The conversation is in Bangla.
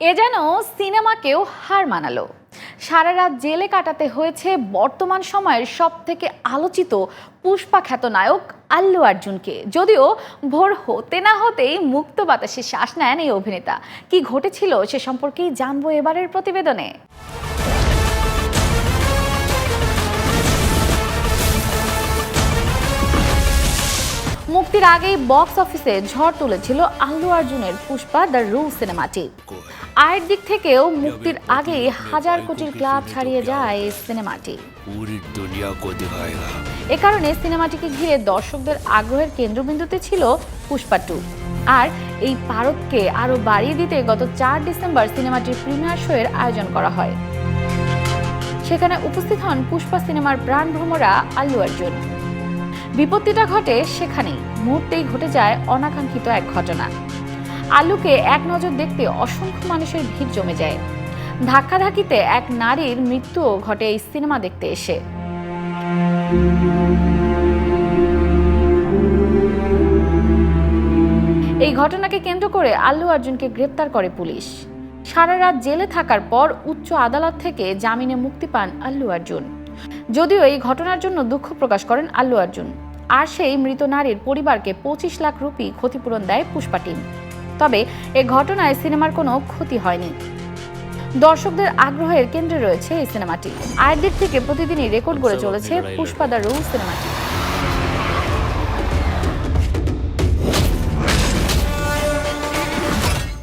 এ যেন সিনেমাকেও হার মানালো। সারা রাত জেলে কাটাতে হয়েছে বর্তমান সময়ের সব থেকে আলোচিত পুষ্পা খ্যাত নায়ক আল্লু আর্জুনকে যদিও ভোর হতে না হতেই মুক্ত বাতাসে শ্বাস নেন এই অভিনেতা। কি ঘটেছিল সে সম্পর্কেই জানব এবারের প্রতিবেদনে। মুক্তির আগেই বক্স অফিসে ঝড় তুলেছিল আল্লু অর্জুনের পুষ্পা দ্য রুল সিনেমাটি। আয়ের দিক থেকেও মুক্তির আগেই হাজার কোটির ক্লাব ছাড়িয়ে যায় এই সিনেমাটি এ কারণে সিনেমাটিকে ঘিরে দর্শকদের আগ্রহের কেন্দ্রবিন্দুতে ছিল পুষ্পা টু। আর এই পারদকে আরও বাড়িয়ে দিতে গত চার ডিসেম্বর সিনেমাটির প্রিমিয়ার শো এর আয়োজন করা হয়। সেখানে উপস্থিত হন পুষ্পা সিনেমার প্রাণ ভ্রমরা আল্লু অর্জুন। বিপত্তিটা ঘটে সেখানেই। মুহূর্তেই ঘটে যায় অনাকাঙ্ক্ষিত এক ঘটনা। আলুকে এক নজর দেখতে অসংখ্য মানুষের ভিড় জমে যায়। ধাক্কাধাক্কিতে এক নারীর মৃত্যুও ঘটে এই সিনেমা দেখতে এসে। এই ঘটনাকে কেন্দ্র করে আল্লু অর্জুনকে গ্রেপ্তার করে পুলিশ। সারা রাত জেলে থাকার পর উচ্চ আদালত থেকে জামিনে মুক্তি পান আল্লু অর্জুন। যদিও এই ঘটনার জন্য দুঃখ প্রকাশ করেন আল্লু অর্জুন। আর সেই মৃত নারীর পরিবারকে পঁচিশ লাখ রুপি ক্ষতিপূরণ দেয় পুষ্পা টিম। তবে এ ঘটনায় সিনেমার কোনো ক্ষতি হয়নি। দর্শকদের আগ্রহের কেন্দ্রে রয়েছে এই সিনেমাটি। আয়ের দিক থেকে প্রতিদিনই রেকর্ড করে চলেছে পুষ্পা দ্য রু সিনেমাটি।